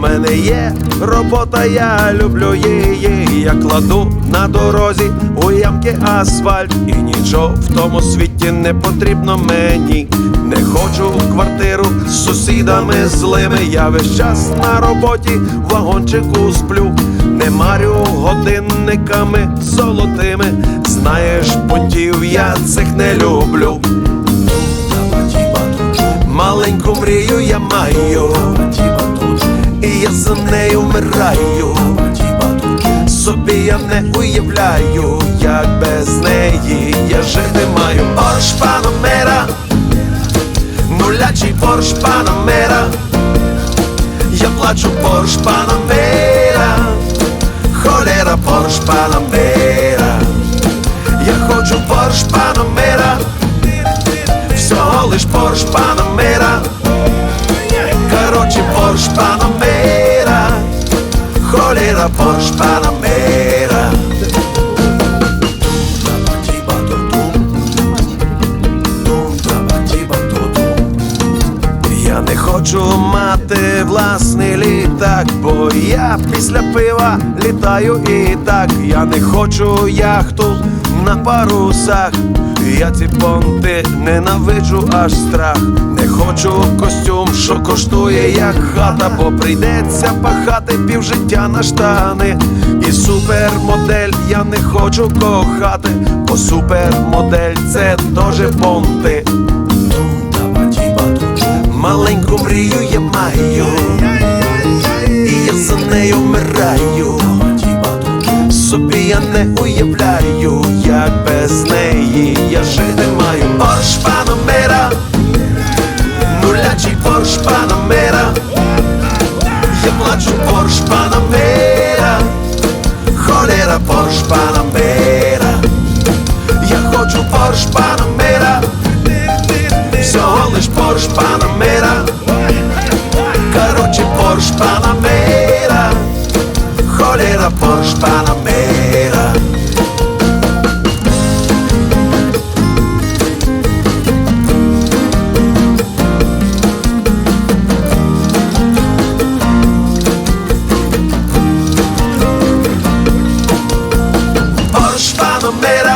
мене є робота, я люблю її. Я кладу на дорозі у ямки асфальт, і нічого в тому світі не потрібно мені. Не хочу квартиру з сусідами злими. Я весь час на роботі в вагончику сплю. Не марю годинниками золотими. Знаєш, понтів я цих не люблю. Маленьку мрію я маю, і я за нею вмираю. Собі я не уявляю, як без неї я жити маю. Порш Панамера, нулячий Порш Панамера, я плачу Порш Панамера, холера Порш Панамера, я хочу Порш Панамера, всього лиш Порш Панамера, Порш Панамера, холера Порш Панамера. Я не хочу мати власний літак, бо я після пива літаю і так. Я не хочу яхту на парусах. Я ці понти ненавиджу аж страх. Не хочу костюм, що коштує як хата, бо прийдеться пахати півжиття на штани. І супермодель я не хочу кохати, бо супермодель це теж понти. Маленьку мрію я маю, і я за нею вмираю. Собі я не уявляю, як без неї. Я жити маю. Порш Панамера, нулячий Порш Панамера, я плачу Порш Панамера, холера Порш Панамера, я хочу Порш Панамера, всього лиш Порш Панамера, короче Порш Панамера, холера Порш Панамера. Mera